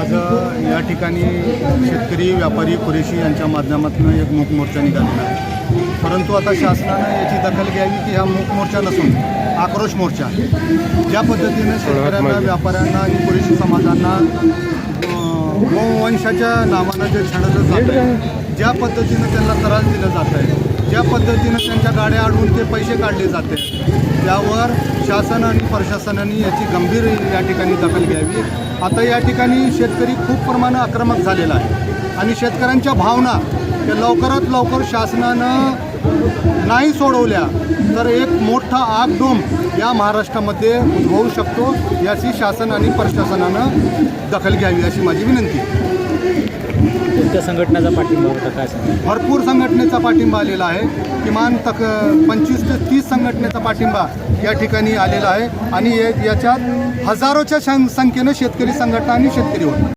आज अ, या ठिकाणी शेतकरी व्यापारी कुरेशी यांच्या माध्यमातून एक मूक मोर्चा निघालेला आहे. परंतु आता शासनानं याची दखल घ्यावी की हा मूक मोर्चा नसून आक्रोश मोर्चा. ज्या पद्धतीनं शेतकऱ्यांना व्यापाऱ्यांना आणि कुरेशी समाजांना गोवंशाच्या नावानं जे छळलं जात आहे. ज्या पद्धतीनं त्यांना त्रास दिला जात आहे ज्या पद्धतीनं त्यांच्या गाड्या अडवून ते पैसे काढले जाते त्यावर शासन आणि प्रशासनाने याची गंभीर या ठिकाणी दखल घ्यावी. आता या ठिकाणी शेतकरी खूप प्रमाणात आक्रमक झालेला आहे. आणि शेतकऱ्यांच्या भावना त्या लवकरात लवकर शासनानं नाही सोडवल्या तर एक मोठा आगडोम या महाराष्ट्रामध्ये होऊ शकतो याची शासन आणि प्रशासनानं दखल घ्यावी अशी माझी विनंती आहे. कोणत्या संघटनेचा पाठिंबा होता काय सांगा भरपूर संघटनेचा पाठिंबा आलेला आहे. किमान तक पंचवीस ते तीस संघटनेचा पाठिंबा या ठिकाणी आलेला आहे. आणि याच्यात हजारोच्या संख्येनं शेतकरी संघटना आणि शेतकरी होते.